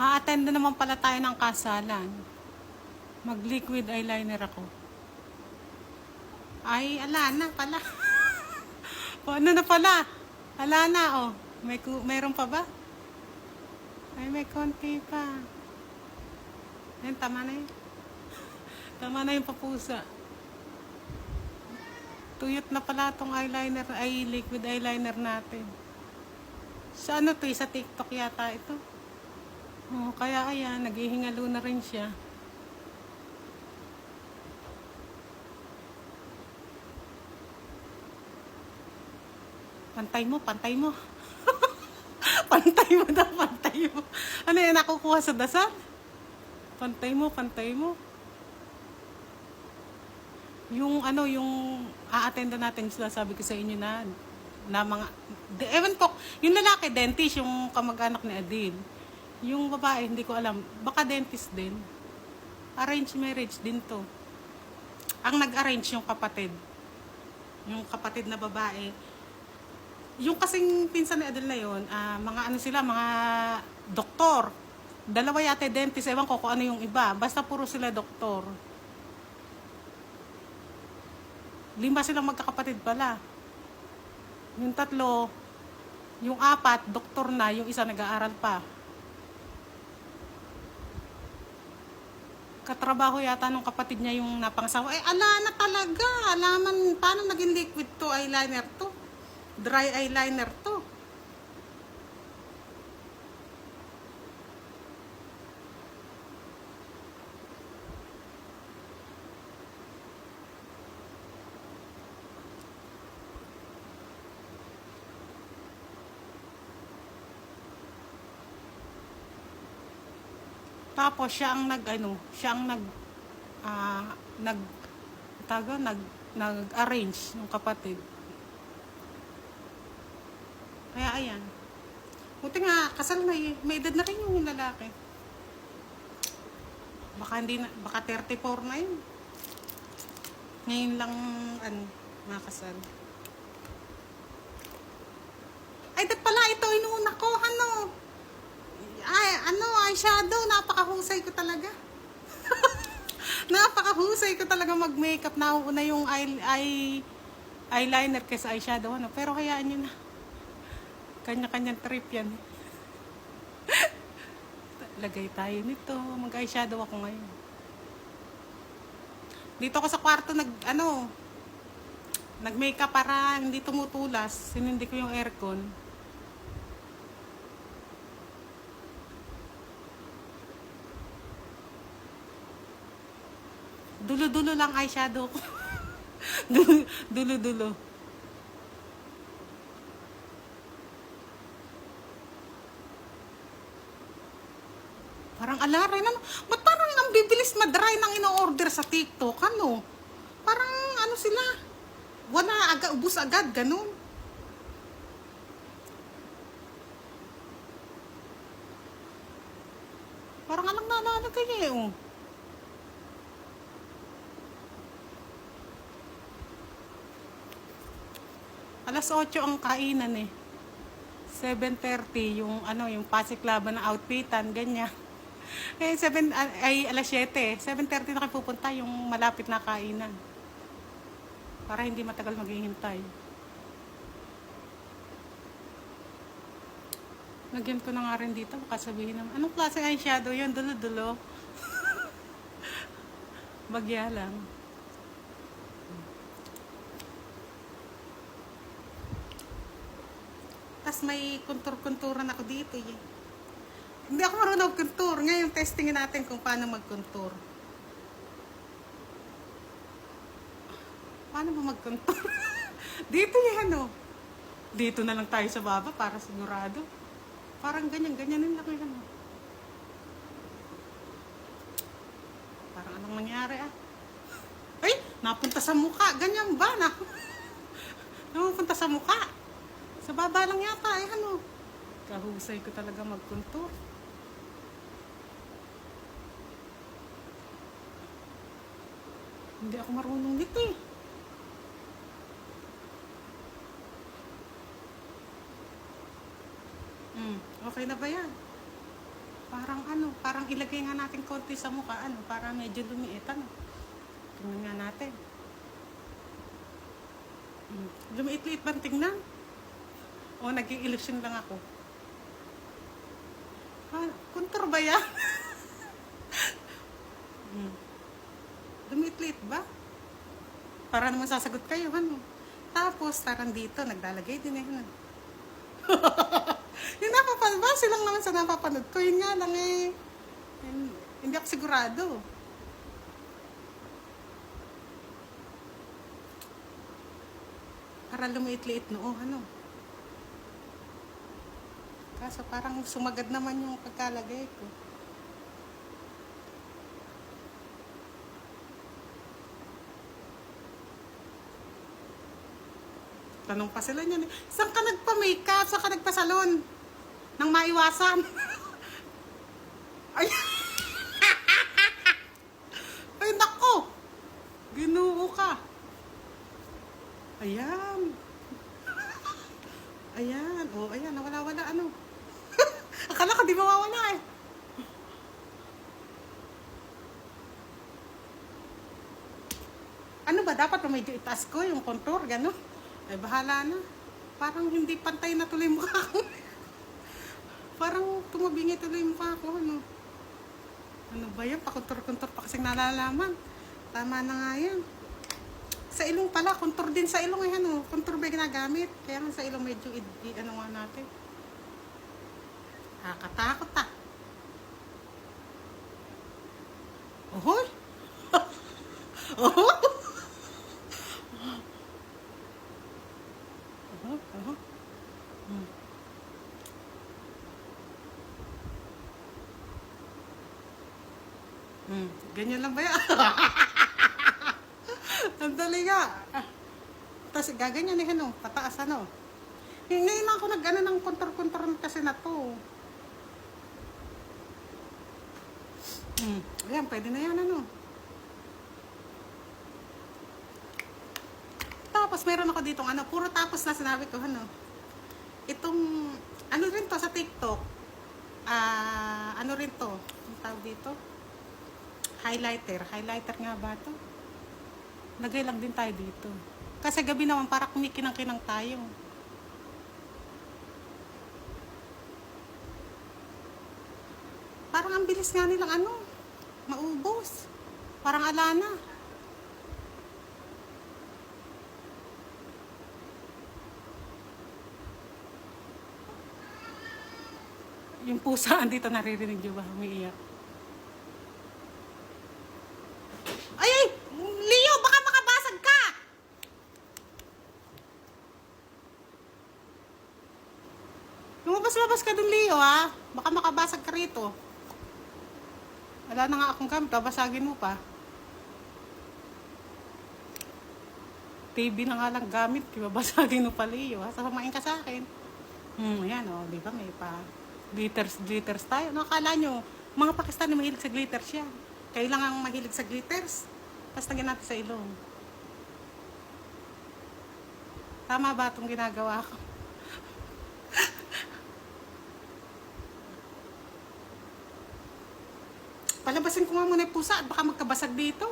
Ha-attend na naman pala tayo ng kasalan. Mag-liquid eyeliner ako. Ay, ala na pala. o, ano na pala? Ala na, oh. May, mayroon pa ba? Ay, may konti pa. Yan, tama na yun. Tama na yung papusa. Tuyot na pala tong eyeliner, ay liquid eyeliner natin. Sa ano to, eh, sa TikTok yata ito. Oh, kaya ayan, naghihingalo na rin siya. Pantay mo, pantay mo. pantay mo daw, pantay mo. Ano yan, nakukuha sa dasal? Pantay mo, pantay mo. Yung ano, yung a-attenda natin, sila sabi ko sa inyo na, na mga, ewan ko, yung lalaki, dentist, yung kamag-anak ni Adil. Yung babae, hindi ko alam, baka dentist din. Arrange marriage din to. Ang nag-arrange yung kapatid. Yung kapatid na babae. Yung kasing pinsan ni Adel na yun, ah, mga ano sila, mga doktor. Dalawa yata dentist, ewan ko kung ano yung iba. Basta puro sila doktor. Lima silang magkakapatid pala. Yung tatlo, yung apat, doktor na, yung isa nag-aaral pa. Katrabaho yata nung kapatid niya yung napangsawa. Eh, ala na talaga. Alaman, paano naging liquid to eyeliner to? Dry eyeliner to. Tapos siya ang nag ano, siya ang nag ah, nag taga nag nag-arrange ng kapatid. Kaya ayan. Buti nga, kasal na eh. May edad na rin yung lalaki. Baka hindi na, baka 34 na yun. Ngayon lang, ano, nakasal. Ay, dat pala, ito, inuuna ko, ano. Ay, eyeshadow, napakahusay ko talaga. napakahusay ko talaga mag-makeup. Nauuna yung eye, eye, eyeliner kaysa eyeshadow, ano. Pero hayaan nyo na. Kanya-kanyang trip yan. Lagay tayo nito. Mag-eyeshadow ako ngayon. Dito ako sa kwarto nag, ano, nag-makeup para hindi tumutulas. Sinindi ko yung aircon. Dulo-dulo lang eyeshadow ko. Dulo- Dulo-dulo. Parang alarin, ano? Ba't parang ang bibilis madry ng ino-order sa TikTok? Ano? Parang ano sila? Wala agad, ubus agad, ganun. Parang alang nalalagay eh, oh. Alas 8 ang kainan eh. 7.30 yung ano yung pasiklaban ng outfitan, ganyan. Eh, 7, ay alas 7. 7.30 na kayo pupunta yung malapit na kainan. Para hindi matagal maghihintay. Lagyan ko na nga rin dito. Baka sabihin naman, anong klase eyeshadow yun? Dulo-dulo. Bagya lang. Tapos may kontur-konturan ako dito eh. Hindi ako marunong mag-contour. Ngayon, testingin natin kung paano mag-contour. Paano ba mag-contour? dito yan, oh. Dito na lang tayo sa baba para sigurado. Parang ganyan, ganyanin lang yan. oh. Parang anong nangyari, ah. Ay, napunta sa mukha. Ganyan ba? Na, napunta sa mukha. Sa baba lang yata, eh, ano. Kahusay ko talaga mag-contour. Hindi ako marunong nito eh. Hmm, okay na ba yan? Parang ano, parang ilagay nga natin konti sa mukha, ano, para medyo lumiit, ano. Tingnan nga natin. Hmm. Lumiit-liit ba ang tingnan? O, naging illusion lang ako. Ha, kontur ba yan? hmm. Lumiit-liit ba? Para naman sasagot kayo, ano. Tapos, tarang dito, naglalagay din eh. Ano. yung napapanood, ba silang naman sa napapanood ko, yun nga lang eh. Hin- Hindi ako sigurado. Para lumiit-liit noo, ano. Kaso parang sumagad naman yung pagkalagay ko. Tanong pa sila niyan eh. Saan ka nagpa-makeup? Saan ka nagpa-salon? Nang maiwasan. Ay. Ay, nako. Ginuo ka. Ayan. Ayan. O, oh, ayan. Nawala-wala. Ano? Akala ko di mawawala eh. Ano ba? Dapat medyo itaas ko yung contour, gano'n? Ay, bahala na. Parang hindi pantay na tuloy mukha ko. Parang tumabingi tuloy mukha ko, ano? Ano ba yan? Pakontor-kontor pa kasing nalalaman. Tama na nga yan. Sa ilong pala, kontor din sa ilong eh, ano? Kontor ba ginagamit? Kaya nga sa ilong medyo, i, i- ano nga natin. Nakakatakot ah. Ohoy! Ohoy! Oho, oho. Hmm. Hmm, ganyan lang ba yan? Ang dali nga. Tapos gaganyan eh, ano, pataas ano. Ngayon lang ako nag-ano ng kontor-kontor kasi na to. Hmm, ayan, pwede na yan, ano. Tapos meron ako ditong ano, puro tapos na sinabi ko, ano. Itong, ano rin to sa TikTok. Ah, ano rin to? Ang tawag dito? Highlighter. Highlighter nga ba to? Lagay lang din tayo dito. Kasi gabi naman para kumikinang-kinang tayo. Parang ang bilis nga nilang ano, maubos. Parang alana. Yung pusa andito naririnig niyo ba? Umiiyak. Ay, ay! Leo, baka makabasag ka! Lumabas-labas ka dun, Leo, ha? Baka makabasag ka rito. Wala na nga akong gamit, babasagin mo pa. TV na nga lang gamit, babasagin mo pa, Leo, ha? Sasamain ka sa akin. Hmm, ayan, oh, di ba, may pa glitters, glitters tayo. Nakakala nyo, mga Pakistani mahilig sa glitters yan. Kailangan mahilig sa glitters. Tapos lagyan natin sa ilong. Tama ba itong ginagawa ko? Palabasin ko nga muna yung pusa at baka magkabasag dito.